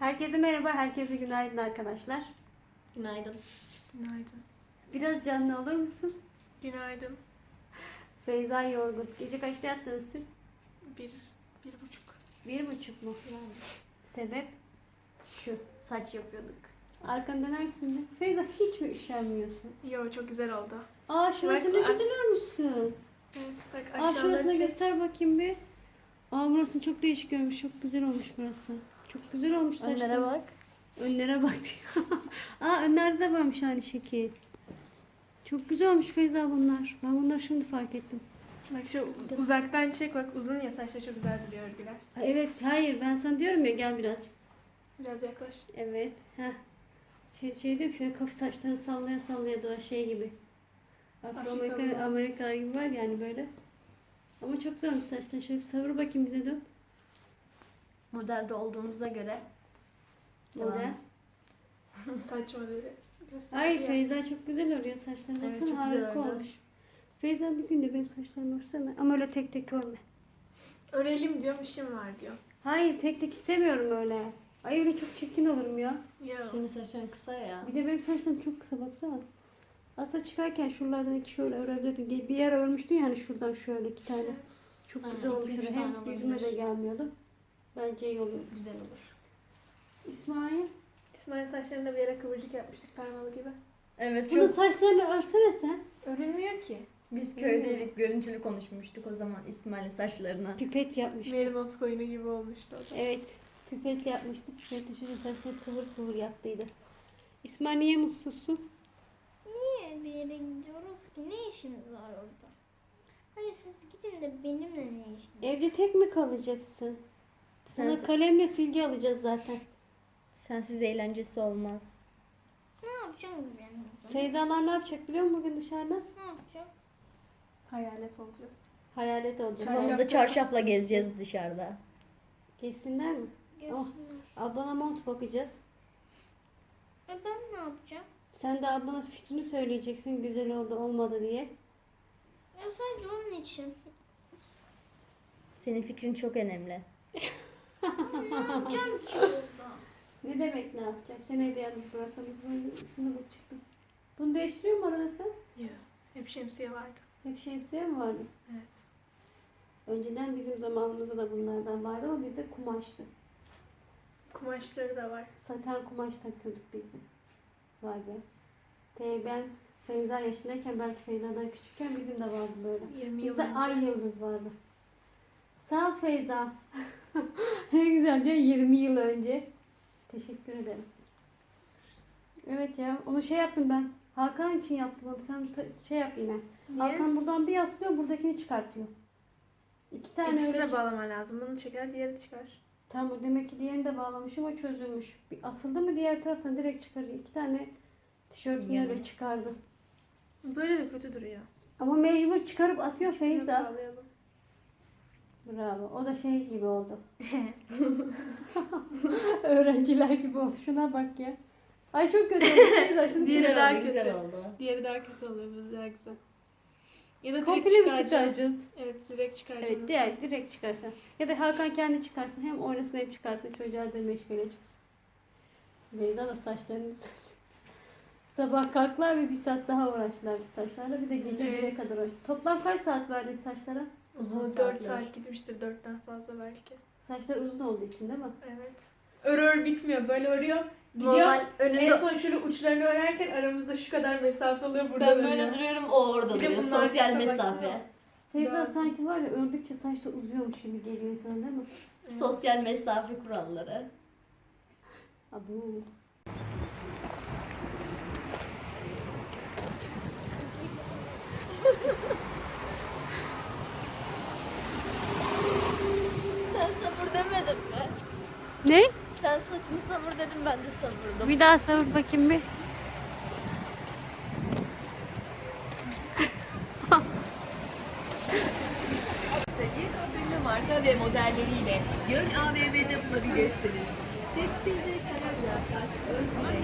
Herkese merhaba, herkese günaydın arkadaşlar. Günaydın. Günaydın. Biraz canlı olur musun? Günaydın. Feyza yorgun. Gece kaçta yattınız siz? Bir, bir buçuk. Bir buçuk mu? Yani Sebep? şu saç yapıyorduk. Arkanı döner misin? bir? Feyza hiç mi üşenmiyorsun? Yo çok güzel oldu. Aa şurasını Bak, güzel örmüşsün. Evet, bak Aa şurasını çek. göster bakayım bir. Aa burası çok değişik olmuş. Çok güzel olmuş burası. Çok güzel olmuş saçlar. Önlere bak. Önlere bak diyor. Aa önlerde de varmış aynı şekil. Çok güzel olmuş Feyza bunlar. Ben bunları şimdi fark ettim. Bak şu uzaktan çek bak uzun ya saçlar çok güzel duruyor örgüler. Aa, Evet, hayır ben sana diyorum ya gel birazcık. Biraz yaklaş. Evet. Heh. Şey, şey diyorum şöyle kafa saçlarını sallaya sallaya doğa şey gibi. Afro Amerika, Afrikalı. Amerika gibi var yani böyle. Ama çok güzel olmuş saçlar. Şöyle bir savur bakayım bize dön. Modelde olduğumuza göre. Model. Saç modeli. Göster. Hayır. Feyza çok güzel örüyor saçlarını. Evet, çok güzel harika ördü. olmuş. Feyza bir gün de benim saçlarımı örsene. Ama öyle tek tek örme. Örelim diyorum işim var diyor. Hayır tek tek istemiyorum öyle. Ay öyle çok çirkin olurum ya. Yo. Senin saçların kısa ya. Bir de benim saçlarım çok kısa baksana. Aslında çıkarken şuralardan iki şöyle örebilirdin. Bir yer örmüştün yani şuradan şöyle iki tane. Çok Aynen, güzel olmuş. üç tane Hem yüzüme de gelmiyordu. Bence iyi oluyor. Güzel olur. İsmail. İsmail saçlarında bir yere kıvırcık yapmıştık parmalı gibi. Evet Bunun saçlarını örsene sen. Örülmüyor ki. Biz köydeydik görüntülü konuşmuştuk o zaman İsmail'in saçlarına. Pipet yapmıştı. Merinos koyunu gibi olmuştu o da. Evet. Pipetle yapmıştı. Pipetle çocuğun saçları kıvır kıvır yaptıydı. İsmail niye mutsuzsun? Niye bir yere gidiyoruz ki? Ne işimiz var orada? Hayır siz gidin de benimle ne işiniz? Evde tek mi kalacaksın? Sana Sen- kalemle silgi alacağız zaten. Sensiz eğlencesi olmaz. Ne yapacağım ben orada? Feyzalar ne yapacak biliyor musun bugün dışarıda? Ne yapacağım? Hayalet olacağız. Hayalet olacak. Çarşaf- Babamızda çarşafla gezeceğiz dışarıda. Geçsinler mi? Oh. Görsünler. Ablana mont bakacağız. E ben ne yapacağım? Sen de ablana fikrini söyleyeceksin güzel oldu olmadı diye. Ya sadece onun için. Senin fikrin çok önemli. yapacağım ki orada? Ne demek ne yapacağım? Seni evde yalnız bırakamayız. Bunu, şunu bakacaktım. Bunu değiştiriyor mu arada sen? Yo. Hep şemsiye vardı. Hep şemsiye mi vardı? Evet. Önceden bizim zamanımızda da bunlardan vardı ama bizde kumaştı. Kumaşları da var. Saten kumaş takıyorduk biz de. Vay be. Te ben Feyza yaşındayken belki Feyza'dan küçükken bizim de vardı böyle. 20 yıl Bizde önce. ay yıldız vardı. Sağ ol Feyza. ne güzel diyor 20 yıl önce. Teşekkür ederim. Evet ya onu şey yaptım ben. Hakan için yaptım onu. Sen şey yap yine. Niye? Hakan buradan bir yaslıyor buradakini çıkartıyor. İki tane İkisini öyle de bağlaman lazım. Bunu çeker diğeri çıkar. Tam o demek ki diğerini de bağlamışım o çözülmüş. Bir asıldı mı diğer taraftan direkt çıkarıyor. İki tane tişörtünü Yani. öyle çıkardı. Böyle de kötü duruyor. Ama mecbur çıkarıp atıyor İkisini Feyza. bağlayalım. Bravo. O da şey gibi oldu. Öğrenciler gibi oldu. Şuna bak ya. Ay çok kötü. Şunu Diğeri daha kötü. güzel oldu. Diğeri daha kötü oluyor. Bu daha güzel. Ya da direkt Komple mi çıkaracağım. çıkaracağız? Evet direkt çıkaracağım. Evet diğer direkt çıkarsan. Ya da Hakan kendi çıkarsın. Hem oynasın hem çıkarsın. Çocuğa da meşgale çıksın. Beyza da saçlarını. Sabah kalktılar ve bir saat daha uğraştılar bu saçlarla. Bir de gece Evet. 1'e kadar uğraştı. Toplam kaç saat verdin saçlara? Oho, 4 saat gitmiştir. 4'ten fazla belki. Saçlar uzun olduğu için değil mi? Evet. Ör ör bitmiyor. Böyle örüyor. Gidiyor. Normal önünde En son şöyle uçlarını örerken aramızda şu kadar mesafe oluyor. Burada ben örüyor. böyle duruyorum o orada Bir duruyor. Sosyal mesafe. Feyza Daha- sanki var ya ördükçe saç da uzuyormuş gibi geliyor insana değil mi? Evet. Sosyal mesafe kuralları. Abu. Sen sabır demedin mi? Ne? Saçını sabır dedim ben de sabırdım. Bir daha savur bakayım bir. Birçok ünlü marka ve modelleriyle yarın AVM'de bulabilirsiniz. Tekstilde kara özgürlük, beyaz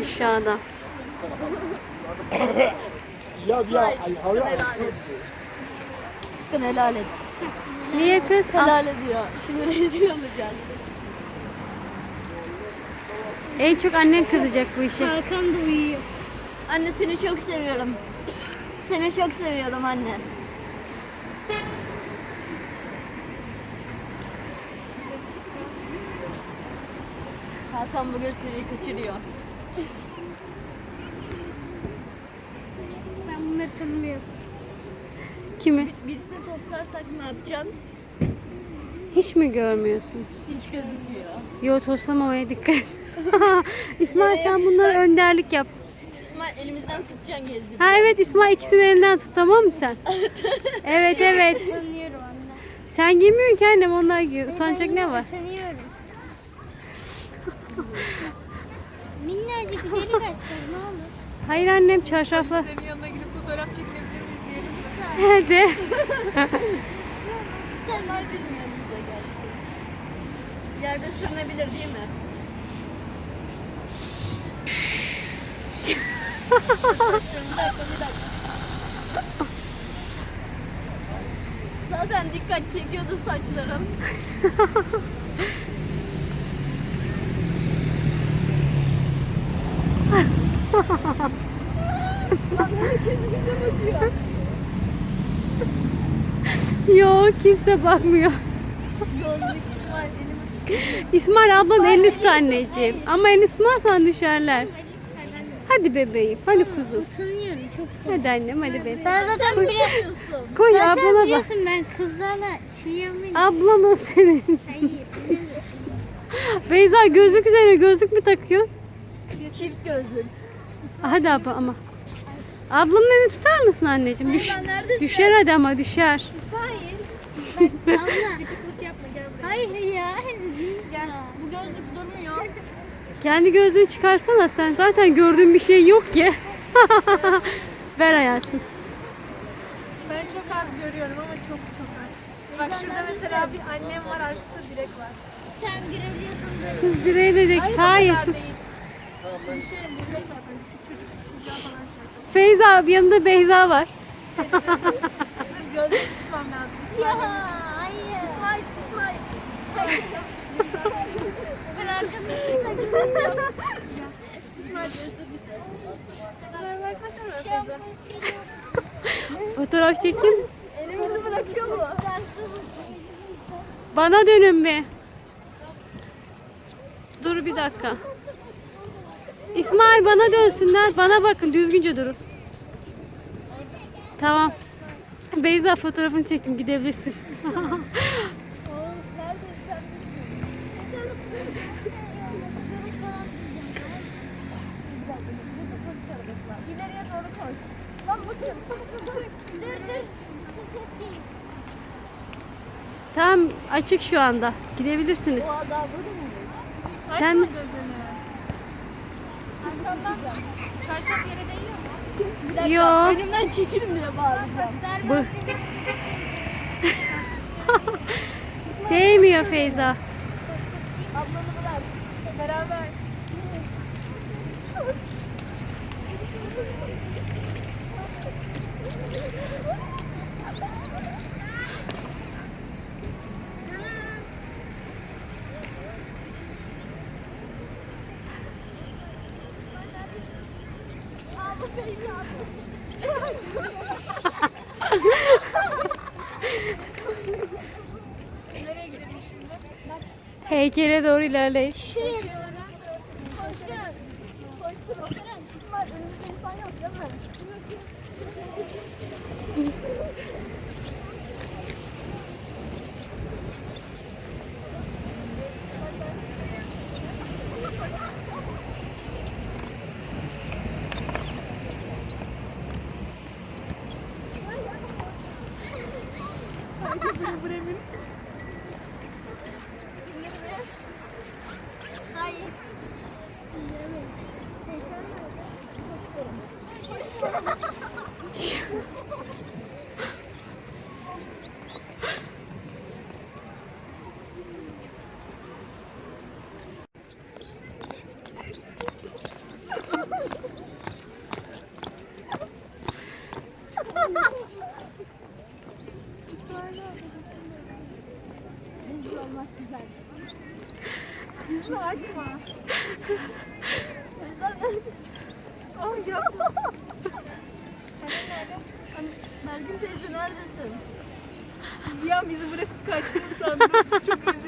Aşağıda. Helal et. Hakkını helal et. Niye kız? Ah, Helal ediyor. Şimdi rezil olacağız. En çok annen kızacak bu işe. Hakan da uyuyor. Anne seni çok seviyorum. Seni çok seviyorum anne. Hakan bu gösteriyi kaçırıyor. Ben bunları tanımıyorum. Kimi? Birisine toslarsak ne yapacaksın? Hiç mi görmüyorsunuz? Hiç gözükmüyor. Yo toslamamaya dikkat. İsmail sen bunlara önderlik yap. İsmail elimizden tutacaksın gezdir. Ha evet İsmail ikisini elinden tut tamam mı sen? evet evet. Tanıyorum anne. Sen giymiyorsun ki annem onlar giyiyor. Utanacak ne var? Tanıyorum. Minnacık bir deri kaçacağız ne olur. Hayır annem çarşafla. Senin yanına gidip fotoğraf çekilebilir miyiz diyelim. De. Onlar bizim yanımıza gelsin. Yerde sürünebilir değil mi? bir dakika. Zaten dikkat çekiyordu saçlarım. Lan herkes bize bakıyor. Yo kimse bakmıyor. Gözlük İsmail elimi İsmail ablan elini tut anneciğim. Ama elini tutmazsan düşerler. Hadi bebeğim. Hadi kuzum. Tanıyorum çok Hadi annem hadi bebeğim. Ben zaten bile... yapıyorsun. Koy Zaten ablana bak. biliyorsun ben kızlarla çiğirmeyi... Ablan o senin. Hayır. Beyza gözlük üzerine gözlük mü takıyor? Çift gözlük. Hadi abla ama. Ablanın elini tutar mısın anneciğim? Düş, Ben neredesin? düşer hadi ama düşer. Abla. yapma gel buraya. Hayır ya. Bu gözlük durmuyor. Kendi gözlüğünü çıkarsana sen. Zaten gördüğün bir şey yok ki. Ver hayatım. Ben çok az görüyorum ama çok çok az. Bak şurada mesela bir annem var arkasında direk var. Sen görebiliyorsun. Kız direği de de- Hayır kadar tut. değil. Feyza abi yanında Beyza var. Gözlüğü lazım. Ya hayır. Ben. Fotoğraf çekeyim. Elimizi bırakıyor mu? Bana dönün bir. Dur bir dakika. İsmail bana dönsünler. Bana bakın düzgünce durun. Tamam. Beyza fotoğrafını çektim gidebilirsin. İleriye doğru koş. Lan bakın. Dur dur. Tamam açık şu anda. Gidebilirsiniz. Bu adam burada mı? Sen Gözünü. Çarşaf yere değiyor mu? Yo. Önümden çekilin diye bağıracağım. Bu. Değmiyor Feyza. Ablanı bırak. Beraber. Heykele doğru ilerleyin. Şuraya doğru. Koşturun. Koşturun. İsmail önümüzde insan yok değil mi? Hayır. olmak güzel. Yüzme acıma. Ay yapma. Hani Mergül teyze neredesin? Bir an bizi bırakıp kaçtın sandım. Çok üzüldüm.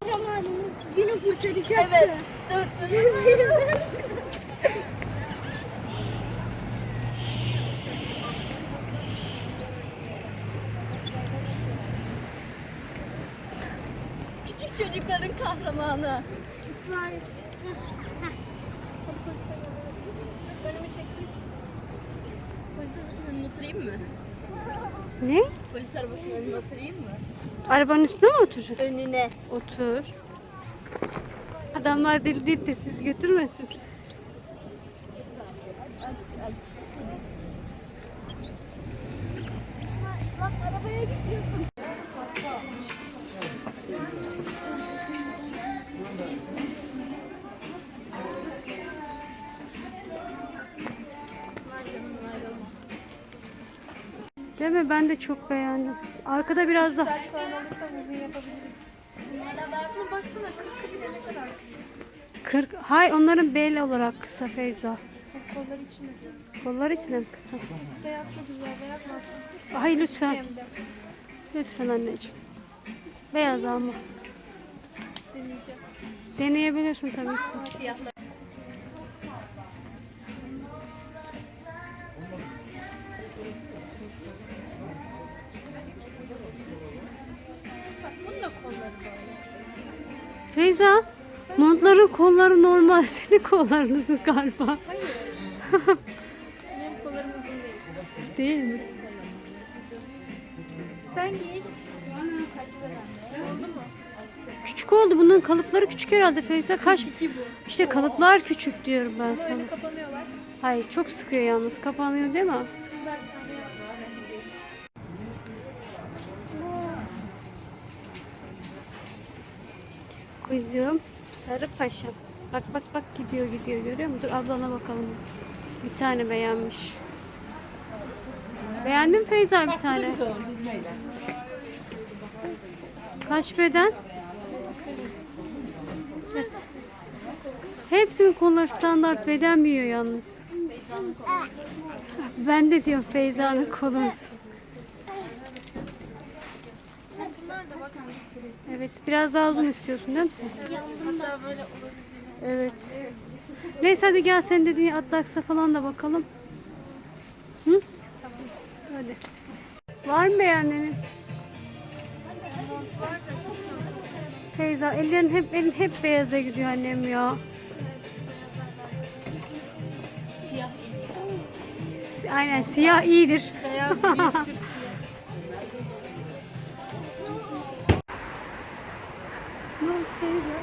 Kahramanımız günü kurtaracaktı. Evet. Küçük çocukların kahramanı. İsmail. Önümü çekeyim. Polis arabasının önüne oturayım mı? Ne? Polis arabasının önüne oturayım mı? Arabanın üstüne mi oturacaksın? Önüne. Otur. Adamlar deli deyip de siz götürmesin. Değil mi? Ben de çok beğendim. Arkada biraz da Saç baksana 40 bile ne kadar küçük. 40. Hay onların bel olarak kısa Feyza. Kollar içinde. Kollar için hem kısa. Beyaz çok güzel. Beyaz alsın? Ay lütfen. Lütfen anneciğim. Beyaz ama. Deneyeceğim. Deneyebilirsin tabii ki. Feyza, montların kolları normal. Senin kolların uzun galiba. Benim kollarım uzun değil. Değil mi? Sen giy. Oldu mu? Küçük oldu. Bunun kalıpları küçük herhalde Feyza. Kaç? İşte kalıplar küçük diyorum ben sana. Hayır çok sıkıyor yalnız. Kapanıyor değil mi? Kuzum. Sarı paşam. Bak bak bak gidiyor gidiyor görüyor musun? Dur ablana bakalım. Bir tane beğenmiş. Beğendin Feyza bir tane? Kaç beden? Yes. Hepsinin kolları standart beden büyüyor yalnız. Ben de diyorum Feyza'nın kolu uzun. Bunlar da bak. Evet biraz daha uzun istiyorsun değil mi sen? Evet. Neyse hadi gel sen dediğin Addax'a falan da bakalım. Hı? Hadi. Var mı beğendiğiniz? Feyza ellerin hep elin hep beyaza gidiyor annem ya. Aynen siyah iyidir. Beyaz Ne Feyza?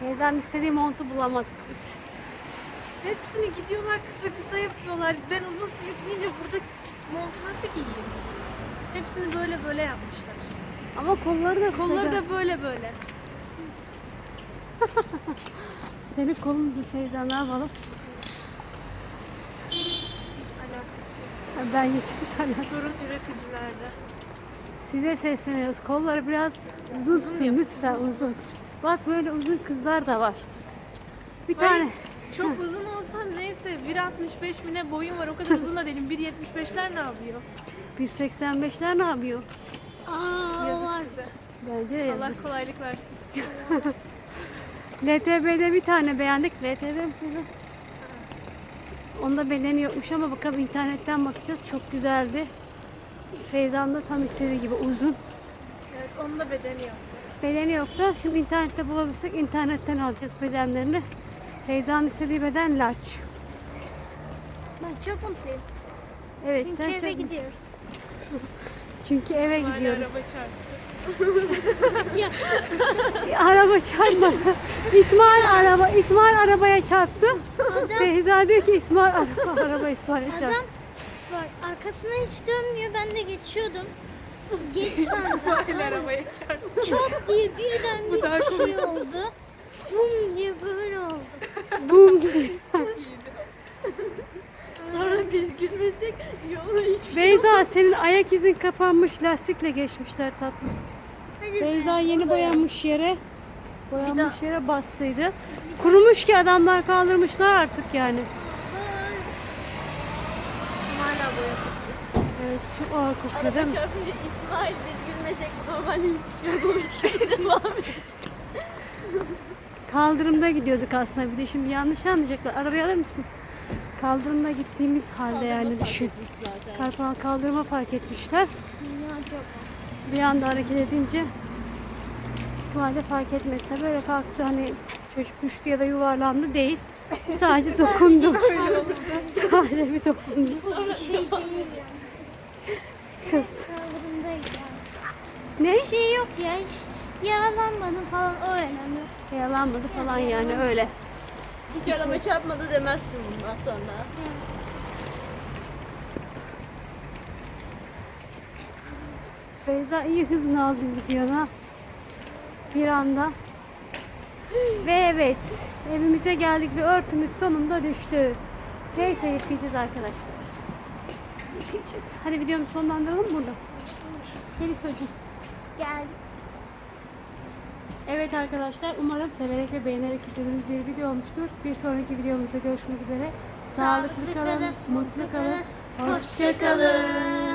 Feyza'nın istediği montu bulamadık biz. Hepsini gidiyorlar kısa kısa yapıyorlar. Ben uzun sivit giyince burada montu nasıl giyeyim? Hepsini böyle böyle yapmışlar. Ama kolları da Kolları da böyle böyle. Senin kolun uzun ne yapalım? Hiç alakası yok. Ben geçip hala Sorun üreticilerde. Size sesleniyoruz. Kolları biraz uzun tutun lütfen uzun. Bak böyle uzun kızlar da var. Bir Hayır. tane Çok uzun olsam neyse 1.65 mi ne boyum var o kadar uzun da değilim. 1.75'ler ne yapıyor? 185'ler ne yapıyor? Aa, Yazık var. size. Bence de Allah yazık. kolaylık versin. LTB'de bir tane beğendik. LTB kızım? Onda bedeni yokmuş ama bakalım internetten bakacağız. Çok güzeldi. Feyza'nın da tam istediği gibi uzun. Evet onun da bedeni yok. Bedeni yoktu. Şimdi internette bulabilsek internetten alacağız bedenlerini. Feyza'nın istediği beden large. Ben çok mutluyum. Evet Çünkü sen eve çok- gidiyoruz. Çünkü eve Hala gidiyoruz. araba çarptı. Araba çarpmadı. İsmail araba İsmail arabaya çarptı. Beyza diyor ki İsmail araba, araba İsmail'e çarptı. Adam arkasına hiç dönmüyor. Ben de geçiyordum. Geç sandım. Arabaya çarptı. Çok diye birden daha bir şey oldu. Bum diye böyle oldu. Bum gidiyor. Sonra biz gülmesek yola hiç Beyza senin ayak izin kapanmış lastikle geçmişler tatlım. Beyza yeni boyanmış yere boyanmış yere bastıydı. Kurumuş ki adamlar kaldırmışlar artık yani. Evet çok ağır kokuyor değil mi? Çarpınca İsmail biz gülmesek bu hiçbir şey yok. Bu devam edecek. Kaldırımda gidiyorduk aslında bir de şimdi yanlış anlayacaklar. Arabayı alır mısın? Kaldırımda gittiğimiz halde yani düşün. Karpal kaldırıma fark etmişler. Bir anda hareket edince İsmail de fark etmedi. Tabii Böyle kalktı hani çocuk düştü ya da yuvarlandı değil. Sadece dokundu. Sadece bir dokundu. Bir şey değil yani. Kız. Ne? Bir şey yok ya hiç yaralanmadım falan o önemli. Yalanmadı falan yani öyle. Hiç araba çarpmadı demezsin bundan sonra. Feyza iyi hızını aldın gidiyorsun ha. Bir anda. Ve evet evimize geldik ve örtümüz sonunda düştü. Neyse yıkayacağız arkadaşlar. Yıkayacağız. Hadi videomuzu sonlandıralım burada. Gel İsocuğum. Gel. Evet arkadaşlar umarım severek ve beğenerek izlediğiniz bir video olmuştur. Bir sonraki videomuzda görüşmek üzere. Sağlıklı kalın, mutlu kalın, hoşça kalın.